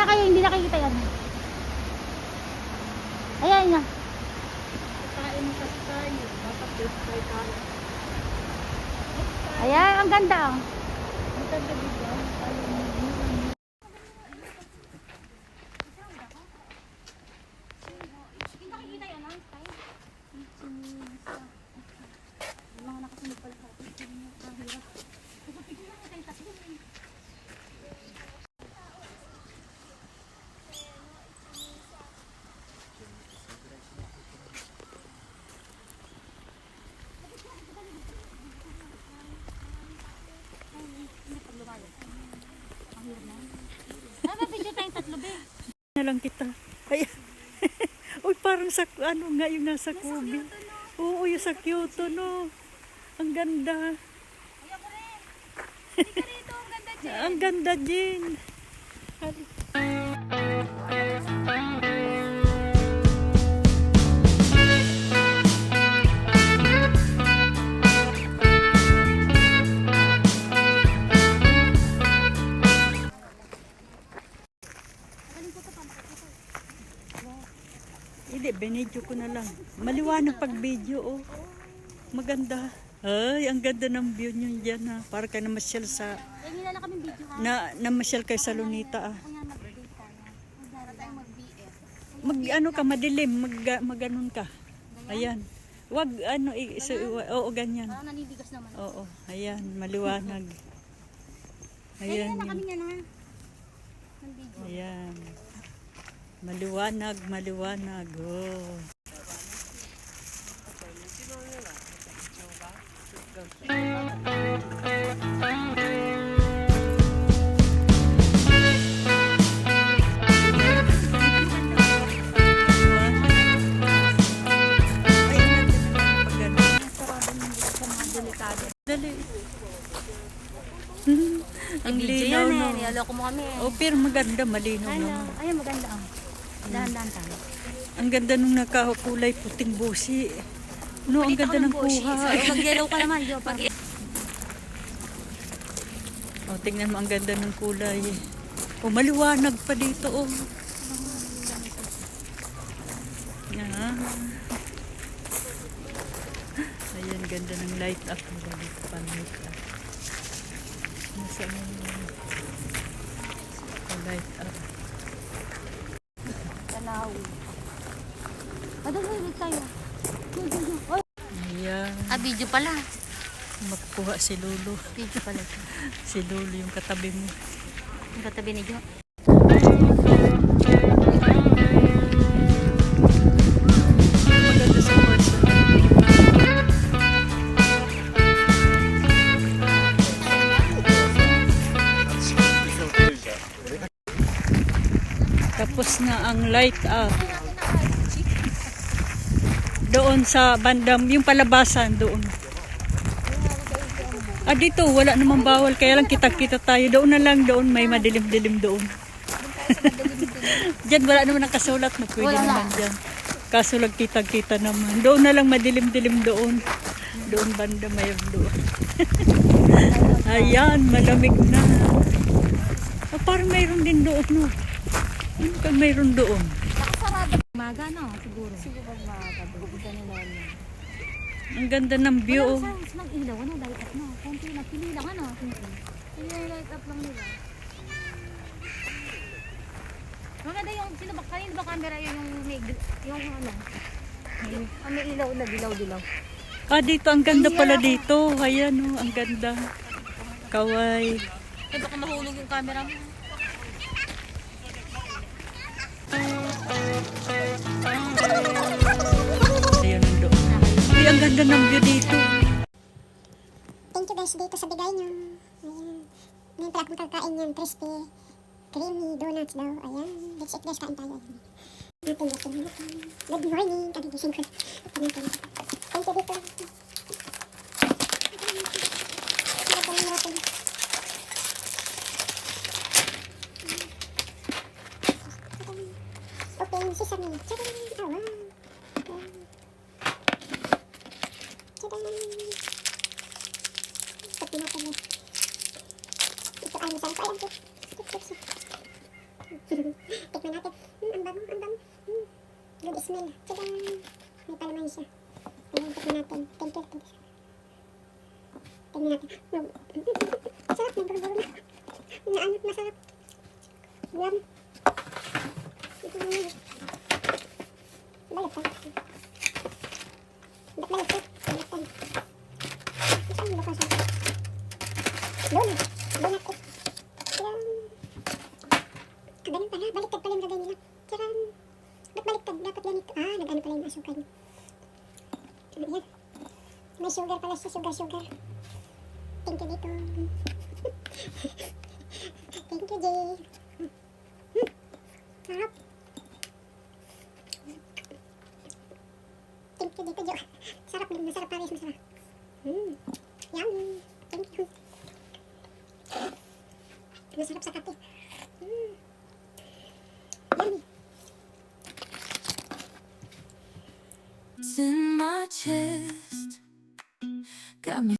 na kayo, hindi nakikita yan. Ayan na. Kain mo kasi tayo. Dapat first try tayo. Ayan, ang ganda oh. Ang ganda dito. Thank you. Na lang kita. Ay, Uy, parang sa, ano nga yung nasa Kobe. Oo, yung sa Kyoto, no. Ang ganda. Ang ganda dyan. Ang ganda din. Binidyo ko na lang. Maliwanag pag video, oh. Maganda. Ay, ang ganda ng view nyo dyan, ha. Para ka namasyal sa... Yan yun na kaming video, ha? Na, namasyal kayo sa Lunita, ah. Mag ano ka madilim, mag maganon ka. Ayan. Wag ano i, so, oo ganyan. Parang naniligas naman. Oo, ayan, maliwanag. Ayan Ayan. na kami yan, ha? Ayan. Maliwanag, maliwanag. Oh. Dali. Ang linaw no. Niloloko mo kami. Oh, pero maganda, malinaw Ano? naman. Ayun, maganda, oh. Dahan-dahan tayo. Ang ganda nung nakakulay puting busi. No, ang ganda ng kuha. Mag-yellow ka naman, Jo. Pag Oh, tingnan mo ang ganda ng kulay. Oh, maliwanag pa dito, oh. Yan. Ayan, ganda ng light up. Ganda pa light up. Nasaan yung light up? Tanaw. Adal, ulit tayo. Oy. Ayan. Ah, video pala. Magkuha si Lulu. Video pala. Si Lulu yung katabi mo. Ang katabi ni Jo. Na ang light up. Doon sa bandam, yung palabasan doon. Ah, dito, wala namang bawal. Kaya lang kita-kita tayo. Doon na lang doon. May madilim-dilim doon. Diyan wala naman ang kasulat na pwede Wala. naman dyan. Kaso lang kita-kita naman. Doon na lang madilim-dilim doon. Doon banda mayroon doon. Ayan, malamig na. Ah, parang mayroon din doon, no? Ano ka mayroon doon? Nakasarado. Maga, no? Siguro. Siguro maga. Bigyan nila yun. Ang ganda ng view. oh. Wala sa ng ilaw, ano? Light up, no? Konti lang. Pili lang, ano? Pili lang, light up lang nila. Maganda yung, sino ba, kanino ba camera yun yung may, yung ano? Yung, ang may ilaw na dilaw-dilaw. Ah, dito, ang ganda pala dito. Ayan, oh, ang ganda. Kaway. Eh, baka mahulog yung camera mo. Ganda ng view dito. Thank you guys dito sa bigay nyo. Ayan. Ngayon pala akong kakain yan. Crispy. Creamy donuts daw. Ayan. Let's eat guys. Kain tayo. Natin natin natin. Good morning. Kagigising ko. Ito natin. Thank you dito. Ang hirapin. Open sesame. Tadam! Oh, wow. Ayan. Tadam! Pati natin yun. Masarap pa yan. Skip, skip, skip. Tikman natin. Hmm, ang bango, ang bango. Hmm, good smell. Tadam! May palaman siya. Ayan, tikman natin. Thank you, thank you. Tingnan natin. Sarap, nagbarbaro na. Inaanot, masarap. Yum. Ito na yun. Baliktad. Ba't baliktad? Baliktad. Saan ba kasi? Doon. Doon ako. Tiyan. Ah, ganun pala. Baliktad pala yung lagay nila. Tiyan. Ba't baliktad? Dapat ganito. Ah, asukal. Ayan. May sugar pala siya. Sugar, sugar. Thank you dito. Thank you, Jay. Sarap. Thank you dito, Jo. Sarap din. Masarap pares. Masarap. Hmm. Yummy. Thank you. Masarap sa kape. My chest.